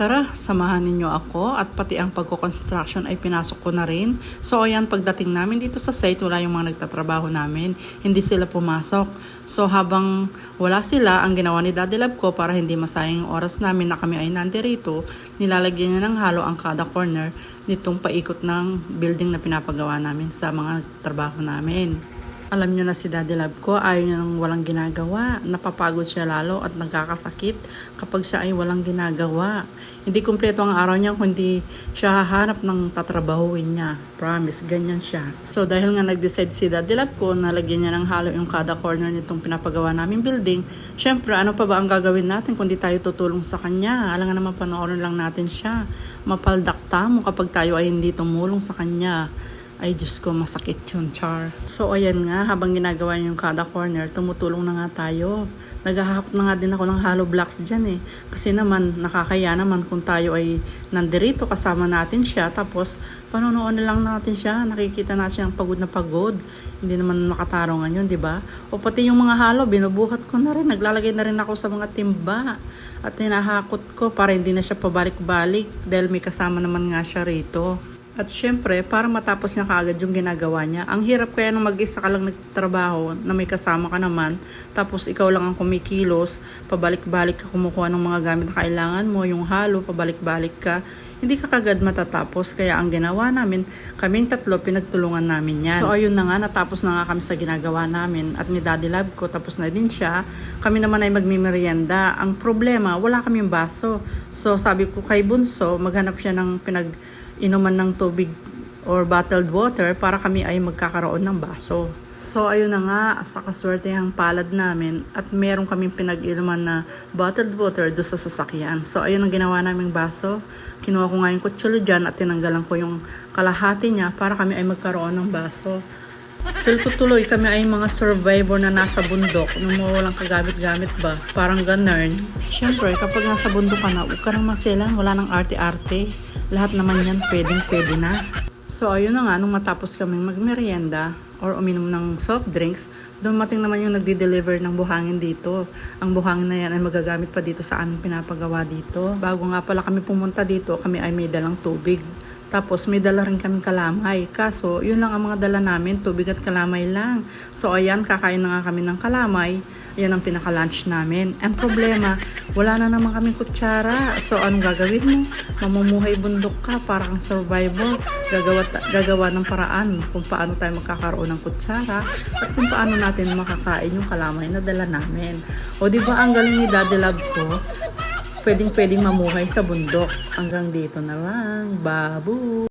Tara, samahan ninyo ako at pati ang pagko-construction ay pinasok ko na rin. So ayan, pagdating namin dito sa site, wala yung mga nagtatrabaho namin. Hindi sila pumasok. So habang wala sila, ang ginawa ni Daddy Love ko para hindi masayang oras namin na kami ay nandirito, nilalagyan niya ng halo ang kada corner nitong paikot ng building na pinapagawa namin sa mga trabaho namin. Alam niyo na si Daddy Love ko, ayaw niya nang walang ginagawa. Napapagod siya lalo at nagkakasakit kapag siya ay walang ginagawa. Hindi kumpleto ang araw niya kung hindi siya hahanap ng tatrabahuin niya. Promise, ganyan siya. So dahil nga nag-decide si Daddy Love ko na lagyan niya ng halo yung kada corner nitong pinapagawa namin building, syempre ano pa ba ang gagawin natin kung di tayo tutulong sa kanya? Alam nga naman panoorin lang natin siya. Mapaldakta mo kapag tayo ay hindi tumulong sa kanya. Ay, Diyos ko, masakit yun, Char. So, ayan nga, habang ginagawa yung kada corner, tumutulong na nga tayo. Naghahakot na nga din ako ng hollow blocks dyan eh. Kasi naman, nakakaya naman kung tayo ay nandirito, kasama natin siya, tapos panonood na lang natin siya, nakikita natin siyang pagod na pagod. Hindi naman makatarungan yun, di ba? O pati yung mga halo, binubuhat ko na rin. Naglalagay na rin ako sa mga timba. At hinahakot ko para hindi na siya pabalik-balik dahil may kasama naman nga siya rito. At syempre, para matapos niya kaagad yung ginagawa niya, ang hirap kaya nung mag-isa ka lang nagtatrabaho na may kasama ka naman, tapos ikaw lang ang kumikilos, pabalik-balik ka kumukuha ng mga gamit na kailangan mo, yung halo, pabalik-balik ka, hindi ka kagad matatapos. Kaya ang ginawa namin, kaming tatlo, pinagtulungan namin yan. So ayun na nga, natapos na nga kami sa ginagawa namin at ni Daddy Love ko, tapos na din siya. Kami naman ay magmimerienda. Ang problema, wala kaming baso. So sabi ko kay Bunso, maghanap siya ng pinag inuman ng tubig or bottled water para kami ay magkakaroon ng baso. So ayun na nga, sa kaswertehang palad namin at meron kaming pinag-inuman na bottled water do sa sasakyan. So ayun ang ginawa naming baso. Kinuha ko nga yung kutsilyo dyan at tinanggalan ko yung kalahati niya para kami ay magkaroon ng baso. Feel ko tuloy kami ay mga survivor na nasa bundok nung mawalang kagamit-gamit ba. Parang ganern. Siyempre, kapag nasa bundok ka na, huwag ka nang maselan, wala nang arte-arte. Lahat naman yan pwedeng pwede na. So ayun na nga, nung matapos kami magmerienda or uminom ng soft drinks, dumating naman yung nagdi-deliver ng buhangin dito. Ang buhangin na yan ay magagamit pa dito sa aming pinapagawa dito. Bago nga pala kami pumunta dito, kami ay may dalang tubig. Tapos may dala rin kaming kalamay. Kaso, yun lang ang mga dala namin, tubig at kalamay lang. So ayan, kakain na nga kami ng kalamay. Ayan ang pinaka-lunch namin. Ang problema, wala na naman kaming kutsara. So anong gagawin mo? Mamumuhay bundok ka, parang survivor. Gagawa, gagawa ng paraan kung paano tayo magkakaroon ng kutsara at kung paano natin makakain yung kalamay na dala namin. O di ba ang galing ni Daddy Love ko? Pwedeng pwedeng mamuhay sa bundok. Hanggang dito na lang. Babu!